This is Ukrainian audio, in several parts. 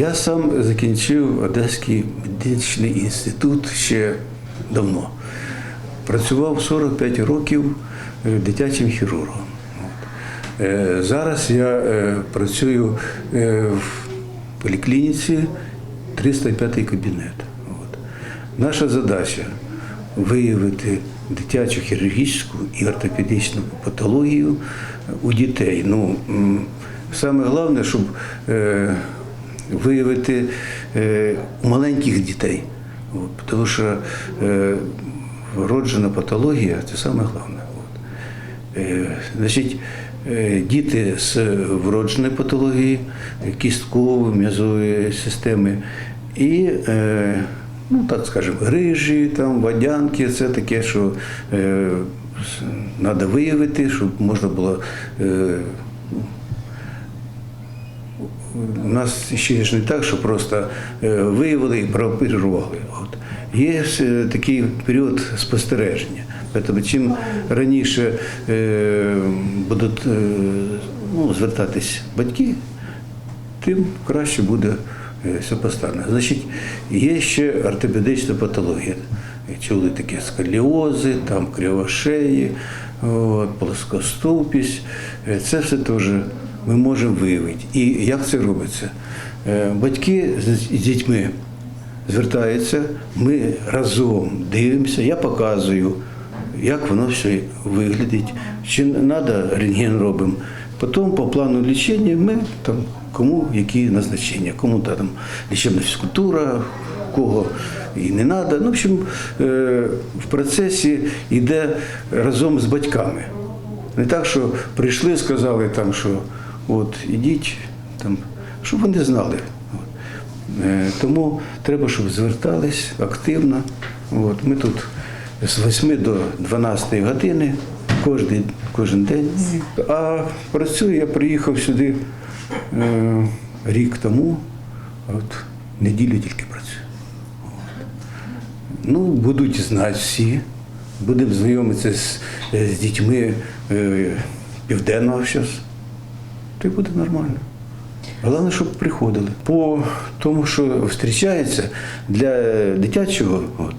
Я сам закінчив Одеський медичний інститут ще давно. Працював 45 років е, дитячим хірургом. Е, Зараз я е, працюю в поліклініці 305 кабінет. Наша задача виявити дитячу хірургічну і ортопедичну патологію у дітей. Ну, саме головне, щоб виявити е, маленьких дітей. Тому що е, вроджена патологія це саме головне. Е, Значить, діти з вродженою патологією, кісткової, м'язової системи і, ну так скажемо, грижі, там, водянки, це таке, що треба виявити, щоб можна було. У нас ще ж не так, що просто е, виявили і прооперували. От. Є е, такий період спостереження. Тому чим раніше е, будуть ну, звертатись батьки, тим краще буде все поставлено. Значить, є ще ортопедична патологія. Чули такі сколіози, там кривошеї, от, плоскоступість. Це все теж ми можемо виявити. І як це робиться? Е, Батьки з дітьми звертаються, ми разом дивимося, я показую, як воно все виглядить, чи треба рентген робимо. Потім по плану лічення ми там кому які назначення, кому та, там лічебна фізкультура, кого і не треба. Ну, в общем, е, в процесі йде разом з батьками. Не так, що прийшли, сказали там, що от ідіть, там, щоб вони знали. Е, Тому треба, щоб звертались активно. От. Ми тут з 8 до 12 години кожен, кожен день. А працюю, я приїхав сюди е, рік тому, от неділю тільки працюю. Ну, будуть знати всі. Будемо знайомитися з, з дітьми е, південного зараз. То й буде нормально. Головне, щоб приходили. По тому, що зустрічається для дитячого, от,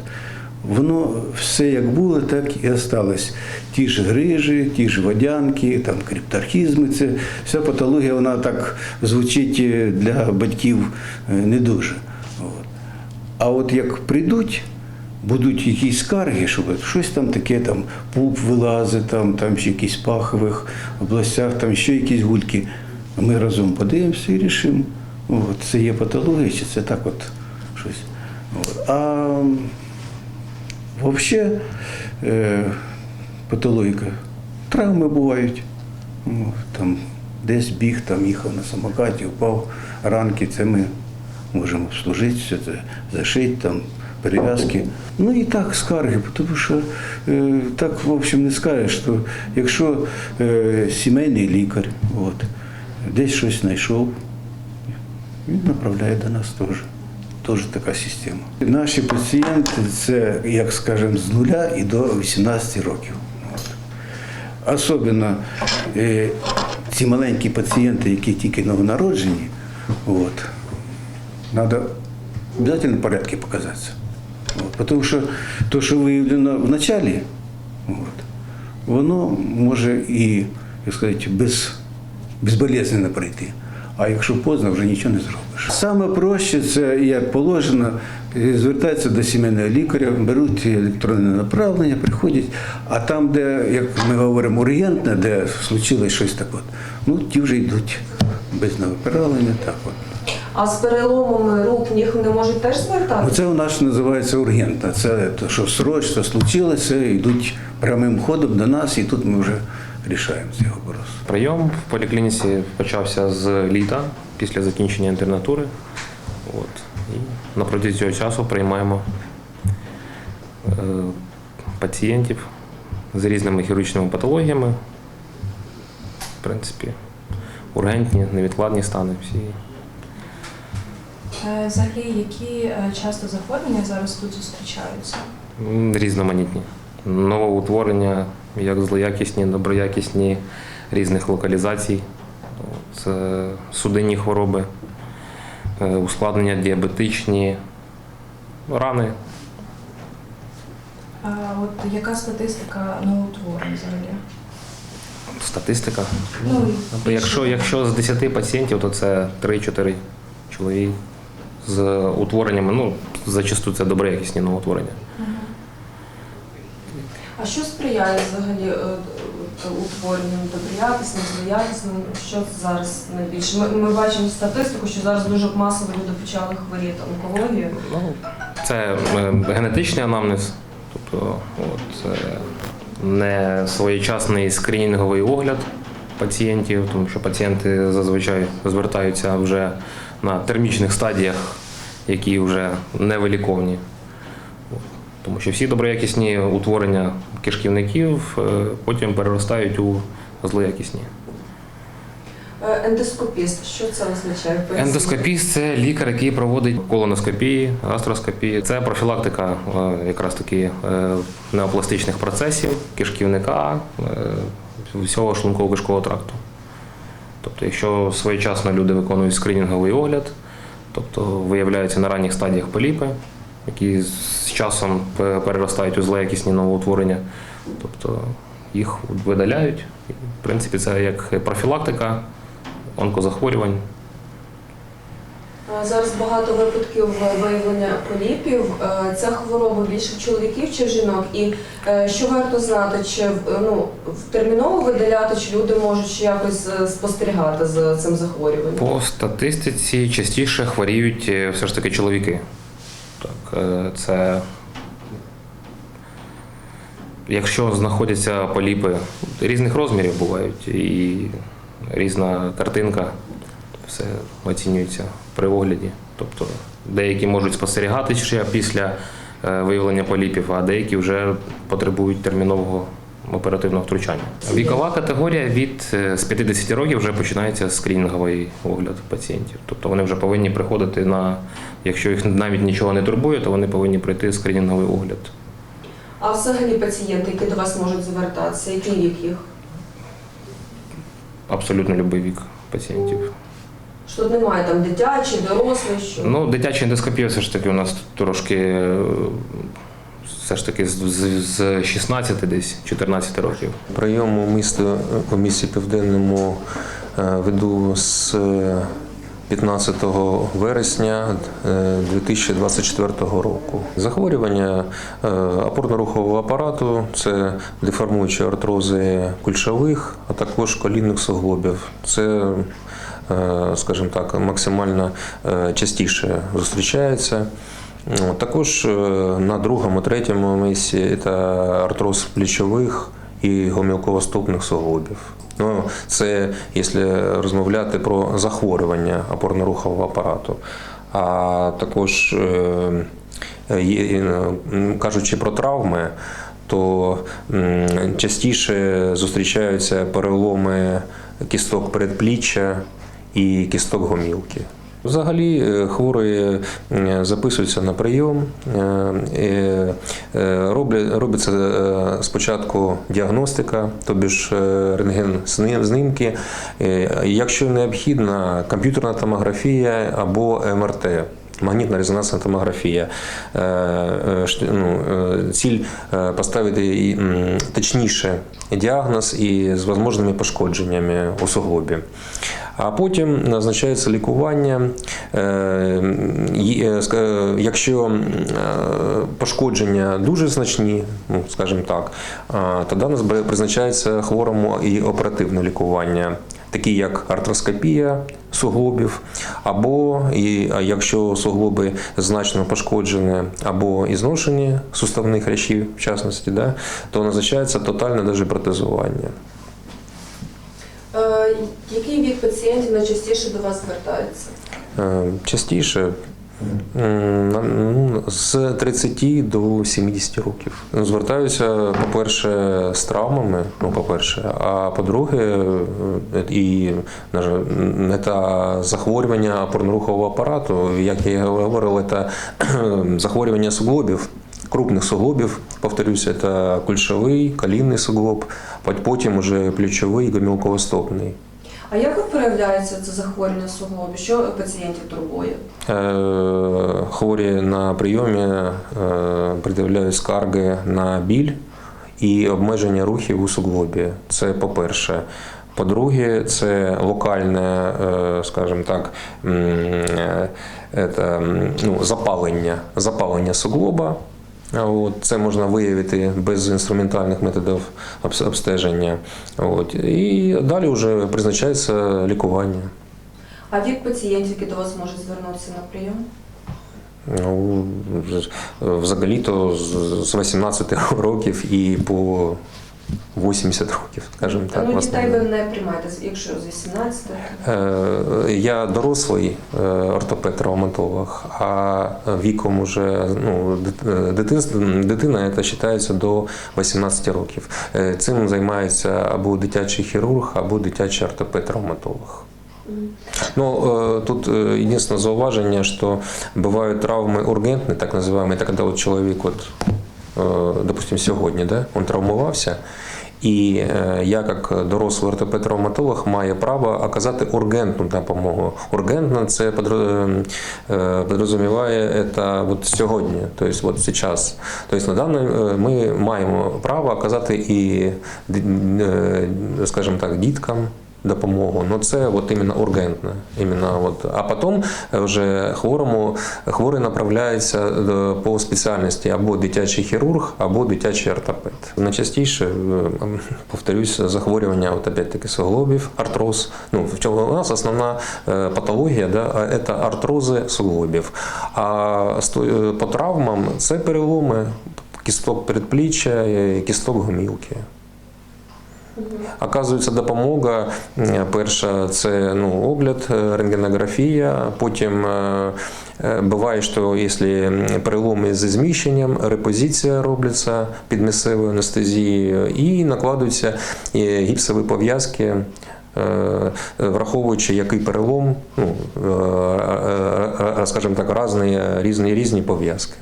воно все як було, так і осталось. Ті ж грижі, ті ж водянки, там криптархізми. Це вся патологія, вона так звучить е, для батьків е, не дуже. От. А от як прийдуть, будуть якісь скарги, що от щось там таке, там пуп вилазить, там, там ще якісь пахових областях, там ще якісь гульки. Ми разом подивимося і рішимо, от, це є патологія, чи це так от щось. От. А взагалі е, патологіка, травми бувають. Там десь біг, там їхав на самокаті, впав, ранки, це ми можемо обслужити, все це зашити, там, перев'язки. Ну і так скарги, тому що е, так, в общем, не скажеш, що якщо е, сімейний лікар от, десь щось знайшов, він направляє до нас теж. Теж така система. Наші пацієнти це, як скажемо, з нуля і до 18 років. От. Особливо е, ці маленькі пацієнти, які тільки новонароджені, от, треба в обов'язковому порядку показатися. От, тому що те, що виявлено в началі, от, воно може і, як сказати, без, безболезненно пройти. А якщо поздно, вже нічого не зробиш. Саме проще це як положено, звертаються до сімейного лікаря, беруть електронне направлення, приходять, а там, де, як ми говоримо, ургентне, де случилось щось таке, ну ті вже йдуть без направлення. Так от. А з переломами рук ніг не можуть теж звертатися? Це у нас називається ургентна. Це те, що срочно случилося, йдуть прямим ходом до нас, і тут ми вже рішаємо цей вопрос. Прийом в поліклініці почався з літа після закінчення інтернатури. От. І на протязі цього часу приймаємо е, пацієнтів з різними хірургічними патологіями. В принципі, ургентні, невідкладні стани всі. Е, Взагалі, які е, часто захворювання зараз тут зустрічаються? Різноманітні. Новоутворення, як злоякісні, доброякісні різних локалізацій. Це судинні хвороби, е, ускладнення діабетичні, рани. А от яка статистика новоутворень взагалі? Статистика. Ну, Якщо, якщо з 10 пацієнтів, то це 3-4 чоловік з утвореннями. Ну, зачасту це доброякісні новоутворення. А що сприяє взагалі е, е, утворенням доброякісним, злоякісним? Що зараз найбільше? Ми, ми бачимо статистику, що зараз дуже масово люди почали хворіти онкологією. Ну, це е, генетичний анамнез, тобто от, не своєчасний скринінговий огляд пацієнтів, тому що пацієнти зазвичай звертаються вже на термічних стадіях, які вже невиліковні. Тому що всі доброякісні утворення кишківників е, потім переростають у злоякісні. Е, Ендоскопіст, що це означає? Ендоскопіст це лікар, який проводить колоноскопії, гастроскопії. Це профілактика е, якраз таки неопластичних процесів, кишківника, всього шлунково-кишкового тракту. Тобто, якщо своєчасно люди виконують скринінговий огляд, тобто виявляються на ранніх стадіях поліпи, які з часом переростають у злоякісні новоутворення, тобто їх видаляють. В принципі, це як профілактика онкозахворювань. Е, Зараз багато випадків виявлення поліпів. Е, Ця хвороба більше чоловіків чи жінок? І е, що варто знати, чи ну, терміново видаляти, чи люди можуть якось е, спостерігати за цим захворюванням? По статистиці частіше хворіють все ж таки чоловіки. Так, це якщо знаходяться поліпи різних розмірів бувають і різна картинка, все оцінюється при огляді. Тобто деякі можуть спостерігати ще після е, виявлення поліпів, а деякі вже потребують термінового оперативного втручання. Вікова категорія від е, з 50 років вже починається скринінговий огляд пацієнтів. Тобто вони вже повинні приходити на, якщо їх навіть нічого не турбує, то вони повинні пройти скринінговий огляд. А взагалі пацієнти, які до вас можуть звертатися, який вік їх? Абсолютно будь-який вік пацієнтів. Що тут немає там дитячий, дорослий, що? Ну, дитяча ендоскопія все ж таки у нас трошки е, все ж таки з, з, з 16 десь 14 років. Прийом у місті, у місті Південному е, веду з е, 15 вересня е, 2024 року. Захворювання е, опорно-рухового апарату це деформуючі артрози кульшових, а також колінних суглобів. Це е, скажімо так, максимально е, частіше зустрічається. Також е, на другому, третьому місці це артроз плечових і гомілково-стопних суглобів. Ну, це якщо розмовляти про захворювання опорно-рухового апарату. А також, е, е, кажучи про травми, то частіше зустрічаються переломи кісток передпліччя і кісток гомілки. Взагалі е, хворі е, записуються на прийом, е, робиться спочатку діагностика, тобі ж рентген знімки, якщо необхідна комп'ютерна томографія або МРТ. Магнітна резонансна томографія. Е, е, ну, е, Ціль поставити точніше діагноз і з можливими пошкодженнями у суглобі. А потім назначається лікування. Якщо пошкодження дуже значні, ну, скажімо так, тоді нас призначається хворому і оперативне лікування, такі як артроскопія суглобів, або і, якщо суглоби значно пошкоджені або і зношені суставних речів, в частності, да, то назначається тотальне даже протезування. Е, який вік пацієнтів найчастіше до вас звертаються? Е, Частіше з 30 до 70 років. Звертаюся, по-перше, з травмами, ну, по-перше, а по-друге, е, і не та захворювання опорно-рухового апарату, як я говорив, це захворювання суглобів. крупных суглобів. Повторюсь, это кульшовий, колінний суглоб, потім уже плечовий і гомілковостопний. А як проявляється це захворювання суглобів? Що пацієнтів турбує? Е, Хворі на прийомі е, пред'являють скарги на біль і обмеження рухів у суглобі. Це по-перше. По-друге, це локальне, е, скажімо так, это, ну, запалення, запалення суглоба. От, це можна виявити без інструментальних методів обстеження. От, і далі вже призначається лікування. А вік пацієнтів, які до вас можуть звернутися на прийом? Ну, взагалі то з- з 18 років і по 80 років, скажімо так. ну, в дітей ви основному. не приймаєте, якщо з 18. Е, Я дорослий е, ортопед-травматолог, а віком уже ну, дит- дитинство, дитина це вважається до 18 років. Е, Цим займається або дитячий хірург, або дитячий ортопед-травматолог. Ну, э, тут э, единственное зауважение, что бывают травмы ургентные, так называемые, это когда вот человек, вот, э, допустим, сегодня, да, он травмувався, і е, я, як дорослий ортопед-травматолог, маю право оказати ургентну допомогу. Ургентна це е, підрозуміває це от сьогодні, тобто от зараз. Тобто на даний е, ми маємо право оказати і, е, скажімо так, діткам допомогу. Ну це от іменно ургентне. Іменно от. А потім вже хворому хворий направляється е, по спеціальності або дитячий хірург, або дитячий ортопед. Найчастіше, е, повторюсь, захворювання от опять-таки суглобів, артроз. Ну, в чому у нас основна е, патологія, да, це артрози суглобів. А е, по травмам це переломи кісток передпліччя, кісток гомілки. Оказується допомога. Перша це ну, огляд, е, рентгенографія. Потім е, е, буває, що якщо переломи зі зміщенням, репозиція робиться під місцевою анестезією і накладуються гіпсові пов'язки. Враховуючи, який перелом, ну, скажімо так, різні, різні, різні пов'язки.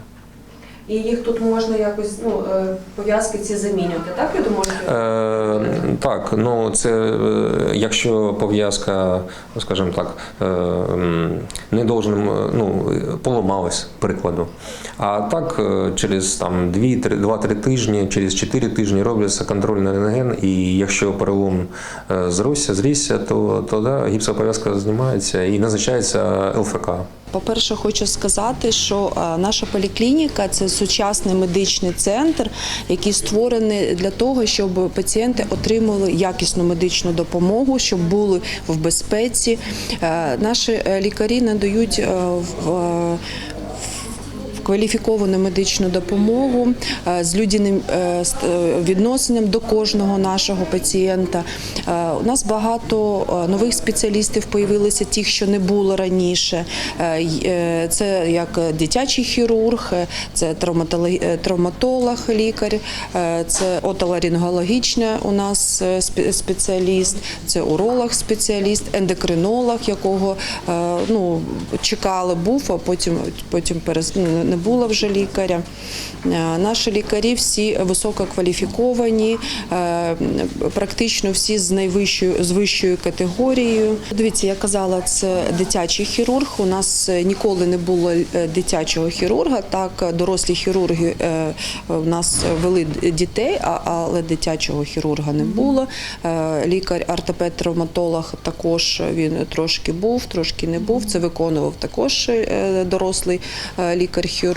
І їх тут можна якось, ну, е, пов'язки ці замінювати, так? Я думаю, Е, так, ну це е, якщо пов'язка, скажімо так, е, не должним, е, ну, поламалась, прикладу. А так, через там 2-3 тижні, через 4 тижні робиться контрольний рентген, і якщо перелом зросся, зрісся, то, то да, гіпсопов'язка знімається і назначається ЛФК. По-перше, хочу сказати, що е, наша поліклініка це сучасний медичний центр, який створений для того, щоб пацієнти отримували якісну медичну допомогу, щоб були в безпеці. Е, Наші е, лікарі надають кваліфіковану медичну допомогу е, з людяним е, е, відносинам до кожного нашого пацієнта. У нас багато нових спеціалістів появилося, тих, що не було раніше. Це як дитячий хірург, це травматолог, лікар, це отоларингологічний у нас спеціаліст, це уролог спеціаліст, ендокринолог, якого ну, чекали був, а потім, потім перес- ну, не було вже лікаря. Е, Наші лікарі всі висококваліфіковані, е, практично всі з найвищою з вищою категорією. Дивіться, я казала, це дитячий хірург. У нас ніколи не було е, дитячого хірурга. Так, дорослі хірурги е, в нас вели дітей, але дитячого хірурга не було. Е, Лікар, ортопед-травматолог також він трошки був, трошки не був. Це виконував також е, дорослий е, лікар-хірург,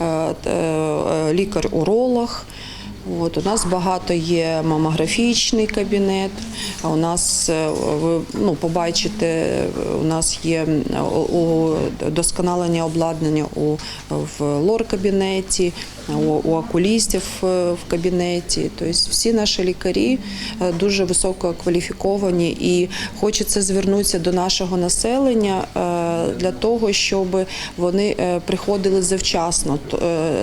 е, т- е, лікар-уролог. От, у нас багато є мамографічний кабінет. У нас е, ви ну, побачите, у нас є досконалення обладнання у в лор-кабінеті, у, окулістів е, в кабінеті. Тобто всі наші лікарі е, дуже високо кваліфіковані і хочеться звернутися до нашого населення е, для того, щоб вони приходили завчасно.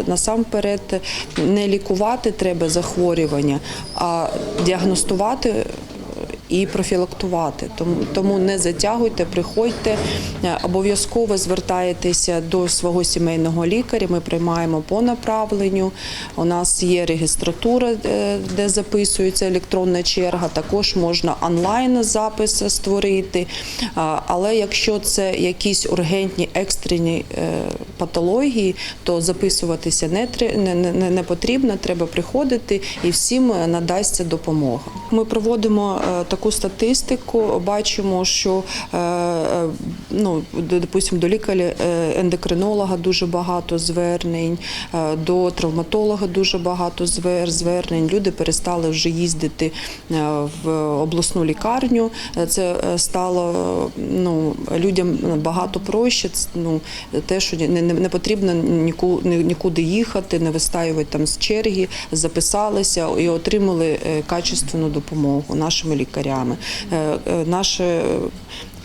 Насамперед не лікувати треба захворювання, а діагностувати і профілактувати. Тому, не затягуйте, приходьте, е, обов'язково звертаєтеся до свого сімейного лікаря. Ми приймаємо по направленню. У нас є регістратура, е, де записується електронна черга. Також можна онлайн запис створити. Але якщо це якісь ургентні екстрені е, патології, то записуватися не, не, не, потрібно. Треба приходити і всім е, надасться допомога. Ми проводимо е, таку статистику. Бачимо, що е, ну, д- допустим, до лікаря е, ендокринолога дуже багато звернень, е, до травматолога дуже багато звернень. Люди перестали вже їздити е, в обласну лікарню. Е, Це е, стало е, ну, людям набагато проще. Ну, те, що не, не, потрібно нікуди їхати, не вистаювати там з черги, записалися і отримали е, качественну допомогу нашими лікарями. Е, е, Наші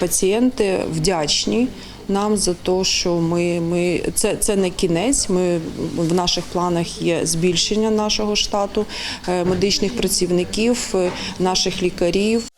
пацієнти вдячні. Нам за те, що ми, ми це, це не кінець. Ми в наших планах є збільшення нашого штату е, медичних працівників, е, наших лікарів.